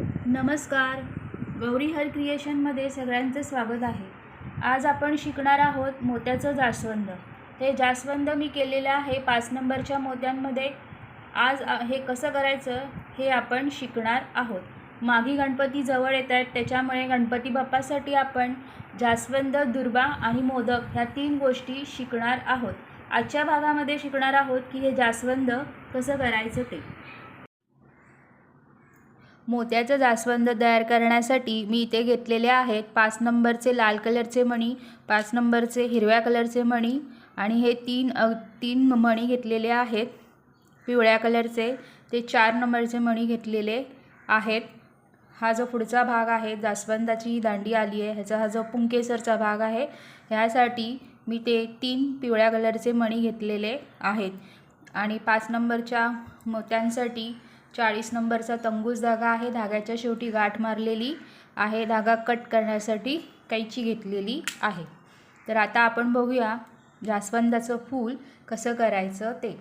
नमस्कार. गौरी हर क्रिएशनमध्ये सगळ्यांचं स्वागत आहे. आज आपण शिकणार आहोत मोत्याचं जास्वंद. हे जास्वंद मी केलेलं आहे पाच नंबरच्या मोत्यांमध्ये. आज हे कसं करायचं हे आपण शिकणार आहोत. माघी गणपती जवळ येत आहेत त्याच्यामुळे गणपती बाप्पासाठी आपण जास्वंद दुर्वा आणि मोदक ह्या तीन गोष्टी शिकणार आहोत. आजच्या भागामध्ये शिकणार आहोत की हे जास्वंद कसं करायचं ते. मोत्याचं जास्वंद तयार करण्यासाठी मी इथे घेतलेले आहेत पाच नंबरचे लाल कलरचे मणी पाच नंबरचे हिरव्या कलरचे मणी आणि हे तीन तीन मणी घेतलेले आहेत. पिवळ्या कलरचे ते चार नंबरचे मणी घेतलेले आहेत. हा जो पुढचा भाग आहे जास्वंदाची ही दांडी आली आहे. ह्याचा हा जो पुंकेसरचा भाग आहे ह्यासाठी मी ते तीन पिवळ्या कलरचे मणी घेतलेले आहेत. आणि पाच नंबरच्या मोत्यांसाठी चाळीस नंबरचा तंगूस धागा आहे. धाग्याच्या शेवटी गाठ मारलेली आहे. धागा कट करण्यासाठी कैची घेतलेली आहे. तर आता आपण बघूया जास्वंदाचं फूल कसं करायचं ते.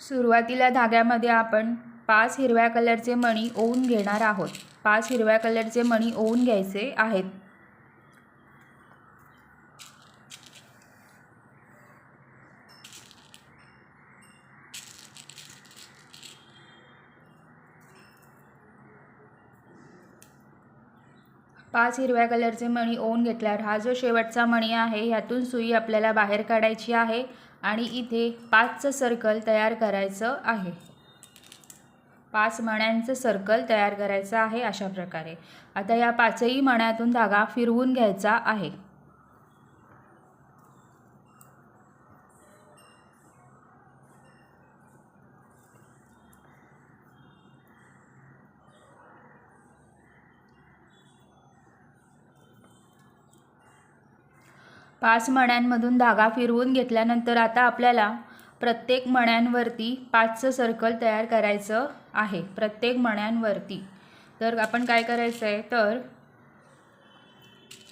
सुरुवातीला धाग्यामध्ये आपण पाच हिरव्या कलरचे मणी ओवून घेणार आहोत. पाच हिरव्या कलरचे मणी ओवून घ्यायचे आहेत. पाच हिरव्या कलरचे मणी ओवून घेतल्यावर हा जो शेवटचा मणी आहे ह्यातून सुई आपल्याला बाहेर काढायची आहे आणि इथे पाचचं सर्कल तयार करायचं आहे. पाच मण्यांचं सर्कल तयार करायचं आहे अशा प्रकारे. आता या पाचही मण्यातून धागा फिरवून घ्यायचा आहे. पाच मण्यांमधून धागा फिरवून घेतल्यानंतर आता आपल्याला प्रत्येक मण्यांवरती पाचचं सर्कल तयार करायचं आहे. प्रत्येक मण्यांवरती. तर आपण काय करायचं आहे तर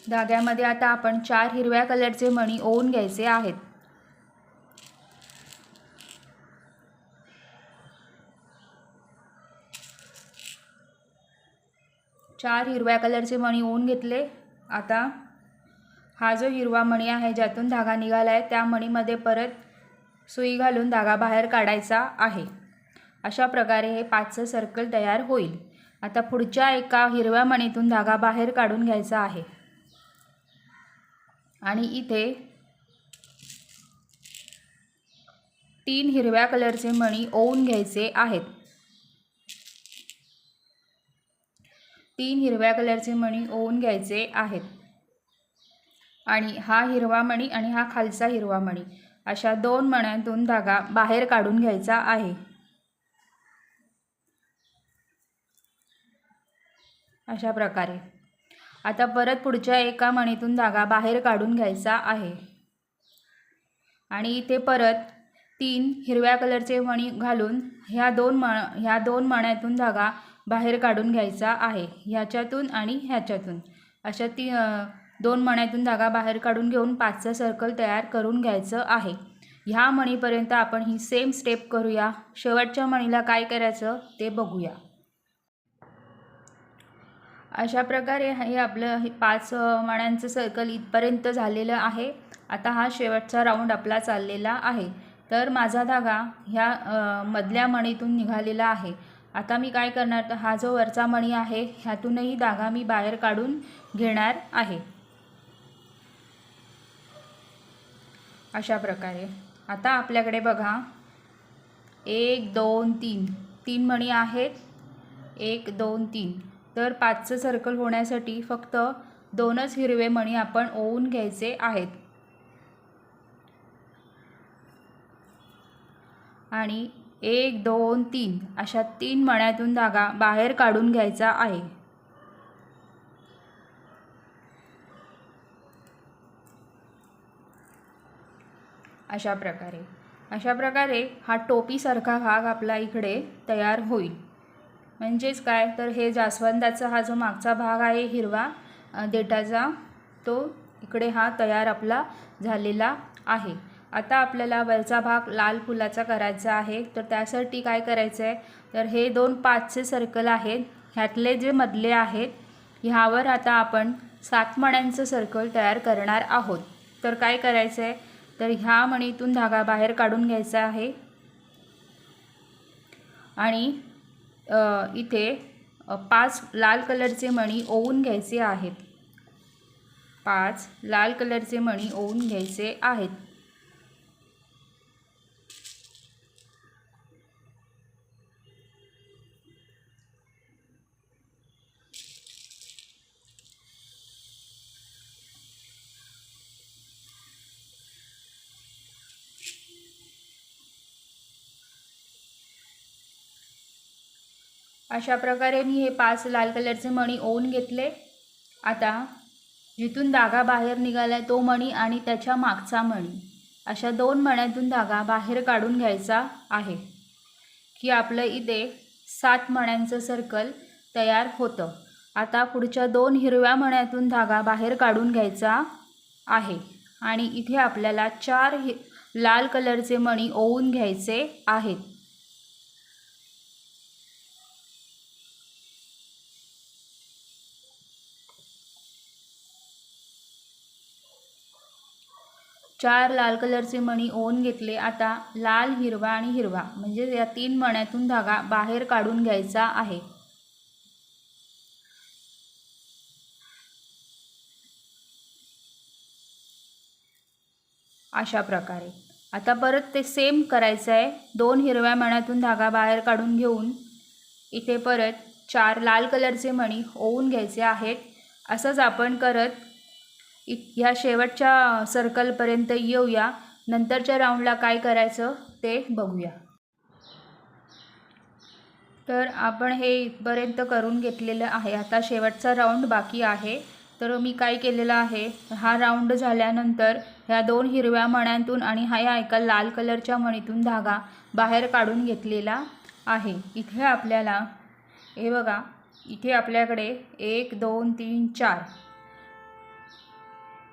धाग्यामध्ये आता आपण चार हिरव्या कलरचे मणी ओवून घ्यायचे आहेत. चार हिरव्या कलरचे मणी ओवून घेतले. आता हा जो हिरवा मणी आहे ज्यातून धागा निघाला आहे त्या मणीमध्ये परत सुई घालून धागा बाहेर काढायचा आहे. अशा प्रकारे हे पाचचं सर्कल तयार होईल. आता पुढच्या एका हिरव्या मणीतून धागा बाहेर काढून घ्यायचा आहे. आणि इथे तीन हिरव्या कलरचे मणी ओवून घ्यायचे आहेत. तीन हिरव्या कलरचे मणी ओवून घ्यायचे आहेत. आणि हा हिरवा मणी आणि हा खालचा हिरवा मणी. अशा दोन मण्यातून धागा बाहेर काढून घ्यायचा आहे. अशा प्रकारे. आता परत पुढच्या एका मणीतून धागा बाहेर काढून घ्यायचा आहे. आणि इथे परत तीन हिरव्या कलरचे मणी घालून ह्या दोन मण ह्या दोन मण्यातून धागा बाहेर काढून घ्यायचा आहे. ह्याच्यातून आणि ह्याच्यातून. अशा ती दोन मण्यातून धागा बाहेर काढून घेऊन पाचचं सर्कल तयार करून घ्यायचं आहे. ह्या मणीपर्यंत आपण ही सेम स्टेप करूया. शेवटच्या मणीला काय करायचं ते बघूया. अशा प्रकारे हे आपलं हे पाच मण्यांचं सर्कल इथपर्यंत झालेलं आहे. आता हा शेवटचा राऊंड आपला चाललेला आहे. तर माझा धागा ह्या मधल्या मणीतून निघालेला आहे. आता मी काय करणार? तर हा जो वरचा मणी आहे ह्यातूनही धागा मी बाहेर काढून घेणार आहे. अशा प्रकारे. आता आपल्याकडे बघा. एक दोन तीन. तीन मणी आहेत. एक दोन तीन. तर पाचचं सर्कल होण्यासाठी फक्त दोनच हिरवे मणी आपण ओवून घ्यायचे आहेत. आणि एक दोन तीन अशा तीन मण्यातून धागा बाहेर काढून घ्यायचा आहे. अशा प्रकारे. अशा प्रकारे हा टोपीसारखा भाग आपला इकडे तयार होईल. म्हणजेच काय? तर हे जास्वंदाचा हा जो मागचा भाग आहे हिरवा देठाचा तो इकडे हा तयार आपला झालेला आहे. आता आपल्याला वरचा भाग लाल फुलाचा करायचा आहे. तर त्यासाठी काय करायचं आहे तर हे दोन पाचचे सर्कल आहेत. ह्यातले जे मधले आहेत ह्यावर आता आपण सातमण्यांचं सर्कल तयार करणार आहोत. तर काय करायचं आहे तर ह्या मणीतून धागा बाहेर काढून घ्यायचा आहे. आणि इथे पाच लाल कलरचे मणी ओवून घ्यायचे आहेत. पाच लाल कलरचे मणी ओवून घ्यायचे आहेत. अशा प्रकारे मी हे पाच लाल कलरचे मणी ओवून घेतले. आता जिथून धागा बाहेर निघाला तो मणी आणि त्याच्या मागचा मणी. अशा दोन मण्यातून धागा बाहेर काढून घ्यायचा आहे. की आपलं इथे सात मण्यांचं सर्कल तयार होतं. आता पुढच्या दोन हिरव्या मण्यातून धागा बाहेर काढून घ्यायचा आहे. आणि इथे आपल्याला चार हि लाल कलरचे मणी ओवून घ्यायचे आहेत. चार लाल कलरचे मणी ओन घेतले. आता लाल हिरवा आणि हिरवा म्हणजे या तीन मण्यातून धागा बाहेर काढून घ्यायचा आहे. अशा प्रकारे. आता परत ते सेम करायचं आहे. दोन हिरव्या मण्यातून धागा बाहेर काढून घेऊन इथे परत चार लाल कलरचे मणी ओवून घ्यायचे आहेत. असंच आपण करत ह्या शेवटच्या सर्कलपर्यंत येऊया. नंतरच्या राऊंडला काय करायचं ते बघूया. तर आपण हे इथपर्यंत करून घेतलेलं आहे. आता शेवटचा राऊंड बाकी आहे. तर मी काय केलेलं आहे? हा राऊंड झाल्यानंतर ह्या दोन हिरव्या मण्यांतून आणि हा या एका लाल कलरच्या मणीतून धागा बाहेर काढून घेतलेला आहे. इथे आपल्याला हे बघा इथे आपल्याकडे एक दोन तीन चार.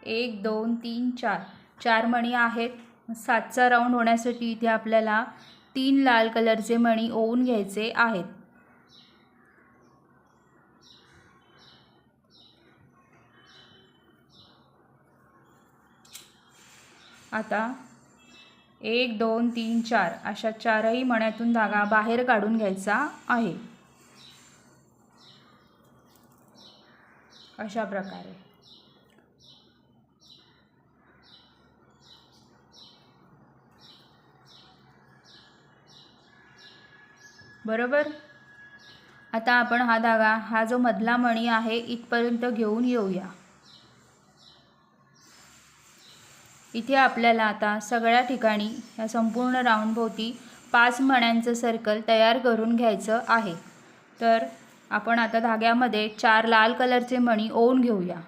एक दोन तीन चार. चार मणी आहेत. सातचा राऊंड होण्यासाठी इथे आपल्याला तीन लाल कलरचे मणी ओवून घ्यायचे आहेत. आता एक दोन तीन चार. अशा चारही मण्यातून धागा बाहेर काढून घ्यायचा आहे. अशा प्रकारे. बरोबर? आता आपण हा धागा हा जो मधला मणी आहे इथपर्यंत घेऊन येऊया. इथे आपल्याला आता सगळ्या ठिकाणी या संपूर्ण राऊंडभोवती पाच मण्यांचं सर्कल तयार करून घ्यायचं आहे. तर आपण आता धाग्यामध्ये चार लाल कलरचे मणी ओवून घेऊया.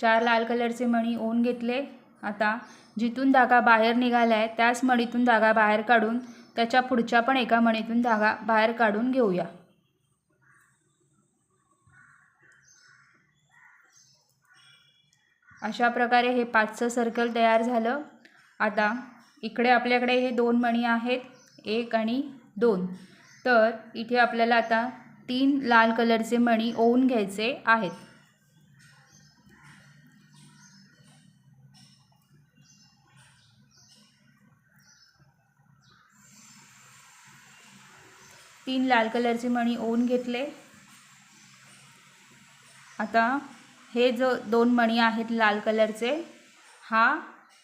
चार लाल कलरचे मणी ओन घेतले. आता जिथून धागा बाहेर निघाला आहे त्याच मणीतून धागा बाहेर काढून त्याच्या पुढच्या पण एका मणीतून धागा बाहेर काढून घेऊया. अशा प्रकारे हे पाचचं सर्कल तयार झालं. आता इकडे आपल्याकडे हे दोन मणी आहेत एक आणि दोन. तर इथे आपल्याला आता तीन लाल कलरचे मणी ओवून घ्यायचे आहेत. तीन लाल कलरचे मणी ओवून घेतले. आता हे जो दोन मणी आहेत लाल कलरचे हा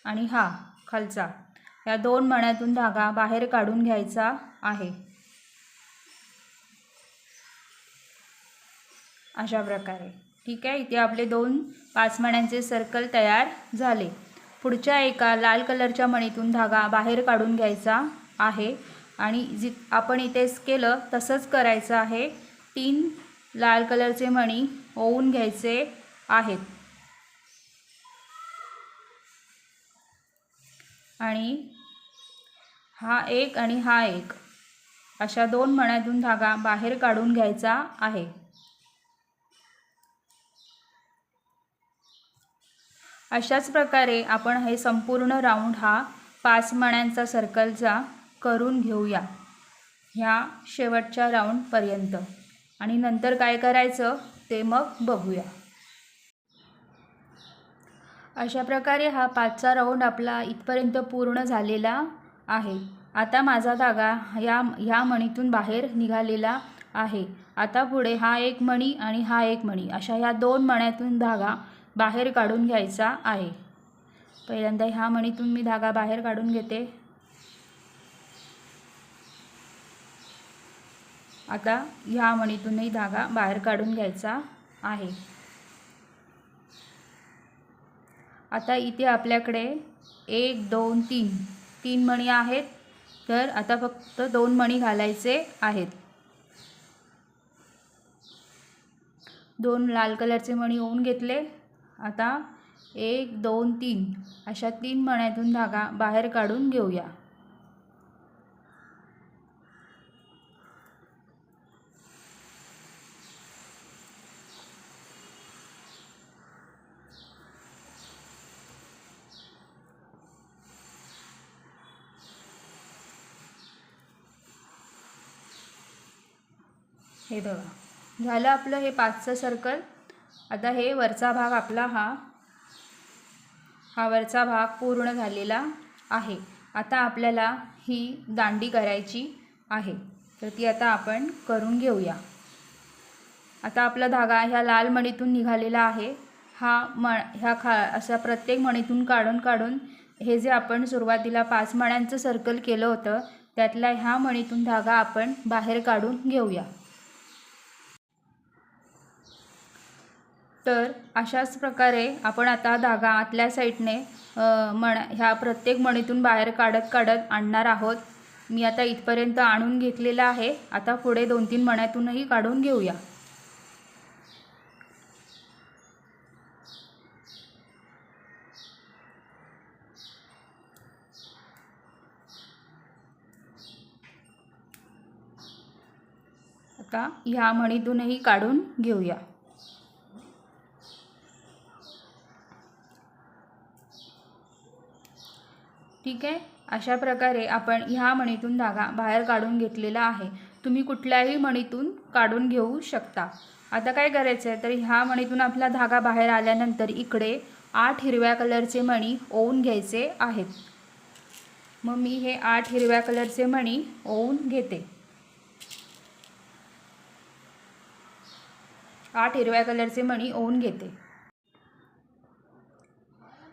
आणि हा खालचा या दोन मण्यातून धागा बाहेर काढून घ्यायचा आहे. अशा प्रकारे. ठीक आहे इथे आपले दोन पाच मण्यांचे सर्कल तयार झाले. पुढच्या एका लाल कलरच्या मणीतून धागा बाहेर काढून घ्यायचा आहे. आणि जि आपण इथेच केलं तसंच करायचं आहे. तीन लाल कलरचे मणी ओवून घ्यायचे आहेत. आणि हा एक आणि हा एक. अशा दोन मण्यातून धागा बाहेर काढून घ्यायचा आहे. अशाच प्रकारे आपण हे संपूर्ण राऊंड हा पाच मण्यांचा सर्कलचा करून घेऊया ह्या शेवटच्या राऊंडपर्यंत आणि नंतर काय करायचं ते मग बघूया. अशा प्रकारे हा पाचचा राऊंड आपला इथपर्यंत पूर्ण झालेला आहे. आता माझा धागा या ह्या मणीतून बाहेर निघालेला आहे. आता पुढे हा एक मणी आणि हा एक मणी अशा ह्या दोन मण्यातून धागा बाहेर काढून घ्यायचा आहे. पहिल्यांदा ह्या मणीतून मी धागा बाहेर काढून घेते. आता ह्या मणीतूनही धागा बाहेर काढून घ्यायचा आहे. आता इथे आपल्याकडे एक दोन तीन तीन मणी आहेत. तर आता फक्त दोन मणी घालायचे आहेत. दोन लाल कलरचे मणी होऊन घेतले. आता एक दोन तीन अशा तीन मण्यातून धागा बाहेर काढून घेऊया. हे बघा. झालं आपलं हे पाचचं सर्कल आता हे वरचा भाग आपला हा. हा वरचा भाग पूर्ण झालेला आहे. आता आपल्याला ही दांडी करायची आहे. तर ती आता आपण करून घेऊया. आता आपला धागा ह्या लाल मणीतून निघालेला आहे. हा म ह्या खा असा प्रत्येक मणीतून काढून काढून हे जे आपण सुरुवातीला पाच मण्यांचं सर्कल केलं होतं त्यातल्या ह्या मणीतून धागा आपण बाहेर काढून घेऊया. तर अशाच प्रकारे आपण आता धागा आतल्या साईडने मण ह्या प्रत्येक मणीतून बाहेर काढत काढत आणणार आहोत. मी आता इथपर्यंत आणून घेतलेला आहे. आता पुढे दोन तीन मण्यातूनही काढून घेऊया. आता ह्या मणीतूनही काढून घेऊया. ठीक आहे? अशा प्रकारे आपण ह्या मणीतून धागा बाहेर काढून घेतलेला आहे. तुम्ही कुठल्याही मणीतून काढून घेऊ शकता. आता काय करायचं आहे? तर ह्या मणीतून आपला धागा बाहेर आल्यानंतर इकडे आठ हिरव्या कलरचे मणी ओवून घ्यायचे आहेत. मग मी हे आठ हिरव्या कलरचे मणी ओवून घेते. आठ हिरव्या कलरचे मणी ओवून घेते.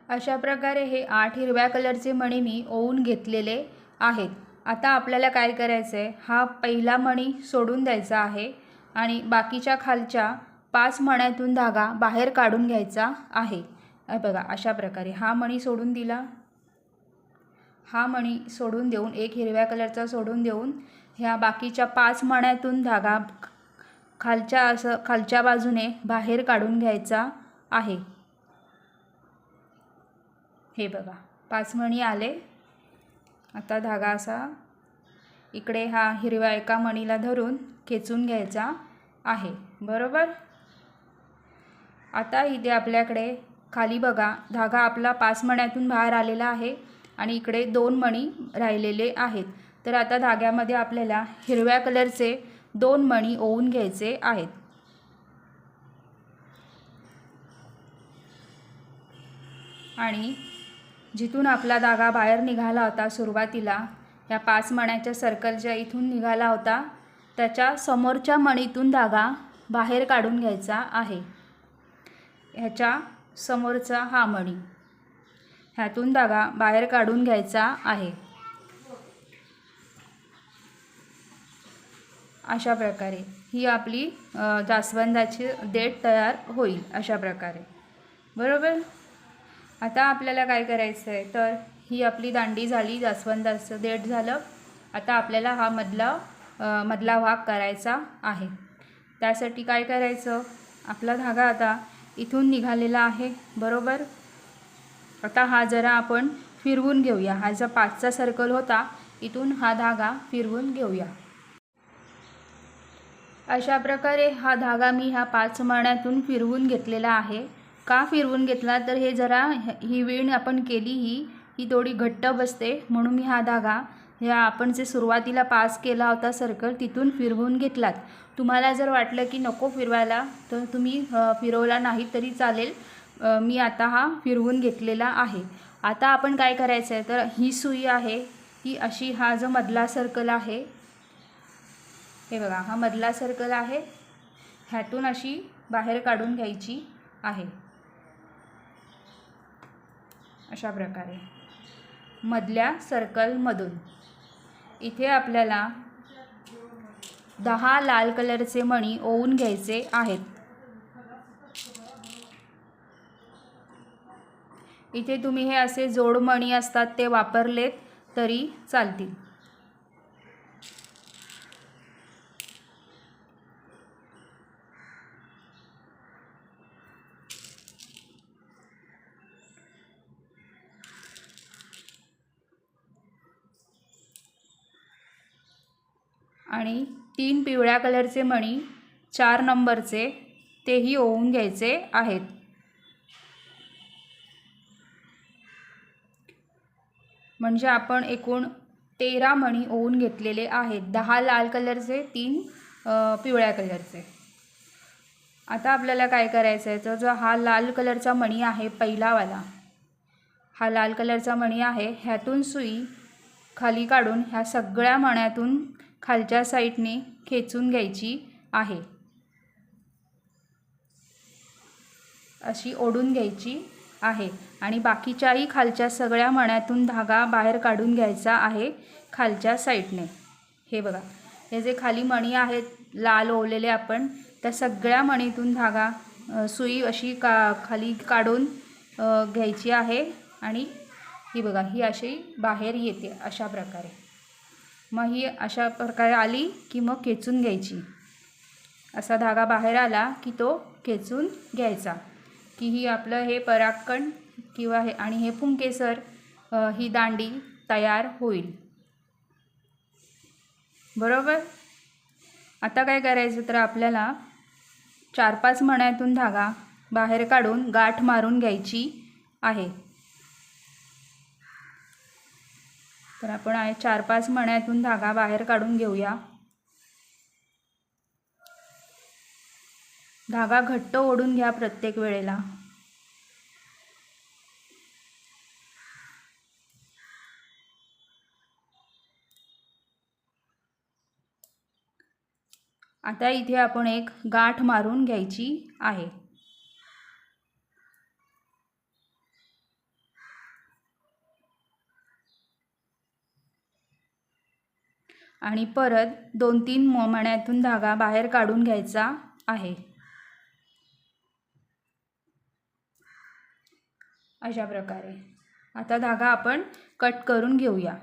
अशा प्रकारे हे आठ हिरव्या कलरचे मणी मी ओवून घेतलेले आहेत. आता आपल्याला काय करायचं आहे हा पहिला मणी सोडून द्यायचा आहे आणि बाकीच्या खालच्या पाच मण्यातून धागा बाहेर काढून घ्यायचा आहे. बघा अशा प्रकारे हा मणी सोडून दिला. हा मणी सोडून देऊन एक हिरव्या कलरचा सोडून देऊन ह्या बाकीच्या पाच मण्यातून धागा खालच्या असं खालच्या बाजूने बाहेर काढून घ्यायचा आहे. हे बघा पाच मणी आले. आता धागा असा इकडे हा हिरव्या एका मणीला धरून खेचून घ्यायचा आहे. बरोबर? आता इथे आपल्याकडे खाली बघा धागा आपला पाच मण्यातून बाहेर आलेला आहे आणि इकडे दोन मणी राहिलेले आहेत. तर आता धाग्यामध्ये आपल्याला हिरव्या कलरचे दोन मणी ओवून घ्यायचे आहेत. आणि जिथून आपला धागा बाहेर निघाला होता सुरुवातीला या पाच मण्याच्या सर्कलच्या इथून निघाला होता त्याच्या समोरच्या मणीतून धागा बाहेर काढून घ्यायचा आहे. ह्याच्या समोरचा हा मणी. ह्यातून धागा बाहेर काढून घ्यायचा आहे. अशा प्रकारे ही आपली जास्वंदाची देठ तयार होईल अशा प्रकारे. बरोबर? आता आपल्याला काय करायचं आहे तर ही आपली दांडी झाली जास्वंदाचं देठ झालं. आता आपल्याला हा मधला मधला भाग करायचा आहे. त्यासाठी काय करायचं? आपला धागा आता इथून निघालेला आहे बरोबर? आता हा जरा आपण फिरवून घेऊया. हा जो पाचचा सर्कल होता इथून हा धागा फिरवून घेऊया. अशा प्रकारे हा धागा मी ह्या पाच मण्यातून फिरवून घेतलेला आहे. का फिरवून घेतला? तर हे जरा ही विण आपण केली ही ही थोडी घट्ट बसते. म्हणून मी हा धागा ह्या आपण जे सुरुवातीला पास केला होता सर्कल तिथून फिरवून घेतलात. तुम्हाला जर वाटलं की नको फिरवायला तर तुम्ही फिरवला नाही तरी चालेल. मी आता हा फिरवून घेतलेला आहे. आता आपण काय करायचं आहे तर ही सुई आहे ती अशी हा जो मधला सर्कल आहे हे बघा हा मधला सर्कल आहे. ह्यातून अशी बाहेर काढून घ्यायची आहे. अशा प्रकारे. मधल्या सर्कलमधून इथे आपल्याला दहा लाल कलरचे मणी ओवून घ्यायचे आहेत. इथे तुम्ही हे असे जोडमणी असतात ते वापरलेत तरी चालतील. आणि तीन पिवळ्या कलरचे मणी चार नंबरचे तेही ओवून घ्यायचे आहेत. म्हणजे आपण एकूण तेरा मणी ओवून घेतलेले आहेत. दहा लाल कलरचे तीन पिवळ्या कलरचे. आता आपल्याला काय करायचं आहे तर जो हा लाल कलरचा मणी आहे पहिलावाला हा लाल कलरचा मणी आहे ह्यातून सुई खाली काढून ह्या सगळ्या मण्यातून खालच्या साईडने खेचून घ्यायची आहे. अशी ओढून घ्यायची आहे. आणि बाकीच्याही खालच्या सगळ्या मण्यातून धागा बाहेर काढून घ्यायचा आहे खालच्या साईडने. हे बघा. हे जे खाली मणी आहेत लाल ओवलेले आपण त्या सगळ्या मणीतून धागा सुई अशी का खाली काढून घ्यायची आहे. आणि ही बघा ही अशी बाहेर येते अशा प्रकारे. मग ही अशा प्रकारे आली की मग खेचून घ्यायची. असा धागा बाहेर आला की तो खेचून घ्यायचा. की ही आपलं हे परागकण किंवा हे आणि हे पुंकेसर ही दांडी तयार होईल. बरोबर? आता काय करायचं तर आपल्याला चार पाच मण्यातून धागा बाहेर काढून गाठ मारून घ्यायची आहे. तर आपण आहे चार पाच मण्यातून धागा बाहेर काढून घेऊया. धागा घट्ट ओढून घ्या प्रत्येक वेळेला. आता इथे आपण एक गाठ मारून घ्यायची आहे. आणि परत दोन तीन म- मण्यातून धागा बाहेर काढून घ्यायचा आहे. अशा प्रकारे. आता धागा आपण कट करून घेऊया.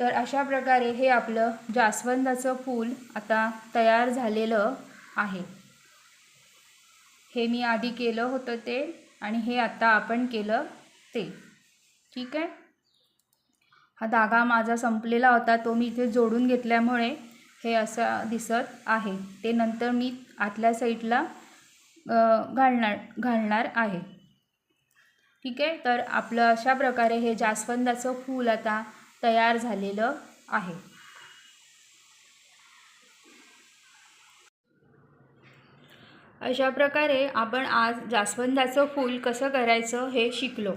तर अशा प्रकारे हे आपलं जास्वंदाचं फूल आता तयार झालेलं आहे. हे मी आधी केलं होतं ते आणि हे आता आपण केलं ते ठीक आहे? हा धागा माझा संपलेला होता तो मी इथे जोडून घेतल्यामुळे हे असं दिसत आहे. ते नंतर मी आतल्या साईडला घालणार घालणार आहे. ठीक आहे? तर आपलं अशा प्रकारे हे जास्वंदाचं फूल आता तयार झालेलं आहे. अशा प्रकारे आपण आज जास्वंदाचं फूल कसं करायचं हे शिकलो.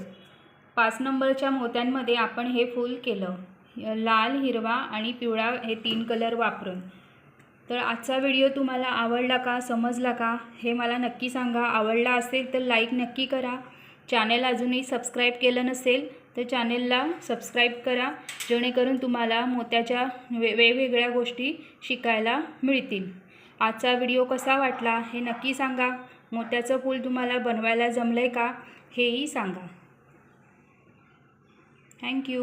पाच नंबरच्या मोत्यांमध्ये आपण हे फूल केलं. लाल हिरवा आणि पिवळा हे तीन कलर वापरून. तर आजचा व्हिडिओ तुम्हाला आवडला का समजला का हे मला नक्की सांगा. आवडला असेल तर लाईक नक्की करा. चॅनेल अजूनही सबस्क्राईब केलं नसेल तर चॅनेलला सबस्क्राईब करा. जेणेकरून तुम्हाला मोत्याच्या वे वेगवेगळ्या गोष्टी शिकायला मिळतील. आजचा व्हिडिओ कसा वाटला हे नक्की सांगा. मोत्याचं फूल तुम्हाला बनवायला जमलं आहे का हेही सांगा. थँक्यू